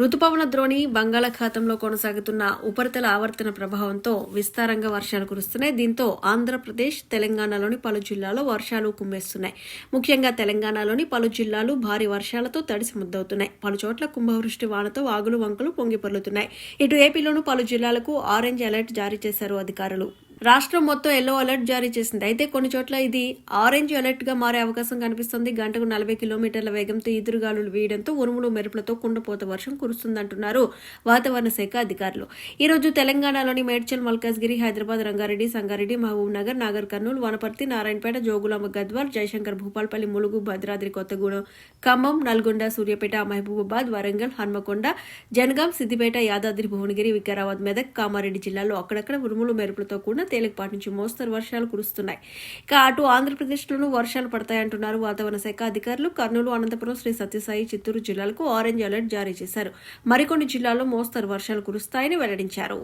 రుతుపవన ద్రోణి బంగాళాఖాతంలో కొనసాగుతున్న ఉపరితల ఆవర్తన ప్రభావంతో విస్తారంగా వర్షాలు కురుస్తున్నాయి. దీంతో ఆంధ్రప్రదేశ్ తెలంగాణలోని పలు జిల్లాల్లో వర్షాలు కుమ్మేస్తున్నాయి. ముఖ్యంగా తెలంగాణలోని పలు జిల్లాలు భారీ వర్షాలతో తడిసి ముద్దవుతున్నాయి. పలు చోట్ల కుంభవృష్టి వానతో వాగులు వంకలు పొంగిపొర్లుతున్నాయి ఇటు ఏపీలోనూ పలు జిల్లాలకు ఆరెంజ్ అలర్ట్ జారీ చేశారు అధికారులు. రాష్ట్రం మొత్తం ఎల్లో అలర్ట్ జారీ చేసింది. అయితే కొన్ని చోట్ల ఇది ఆరెంజ్ అలర్ట్గా మారే అవకాశం కనిపిస్తుంది. గంటకు నలభై కిలోమీటర్ల వేగంతో ఈదురుగాలులు వీయడంతో ఉరుములు మెరుపులతో కుండపోత వర్షం కురుస్తుందంటున్నారు వాతావరణ శాఖ అధికారులు. ఈ రోజు తెలంగాణలోని మేడ్చల్ మల్కాజ్గిరి హైదరాబాద్ రంగారెడ్డి సంగారెడ్డి మహబూబ్నగర్ నాగర్ కర్నూలు వనపర్తి నారాయణపేట జోగులాంబ గద్వాల్ జయశంకర్ భూపాల్పల్లి ములుగు భద్రాద్రి కొత్తగూడెం ఖమ్మం నల్గొండ సూర్యాపేట మహబూబాబాద్ వరంగల్ హన్మకొండ జనగాం సిద్దిపేట యాదాద్రి భువనగిరి వికారాబాద్ మెదక్ కామారెడ్డి జిల్లాలో అక్కడక్కడ ఉరుములు మెరుపులతో కూడిన తేలికపాటి నుంచి మోస్తరు వర్షాలు కురుస్తున్నాయి. ఇక అటు ఆంధ్రప్రదేశ్లోనూ వర్షాలు పడతాయంటున్నారు వాతావరణ శాఖ అధికారులు. కర్నూలు అనంతపురం శ్రీ సత్యసాయి చిత్తూరు జిల్లాలకు ఆరెంజ్ అలర్ట్ జారీ చేశారు. మరికొన్ని జిల్లాల్లో మోస్తరు వర్షాలు కురుస్తాయని వెల్లడించారు.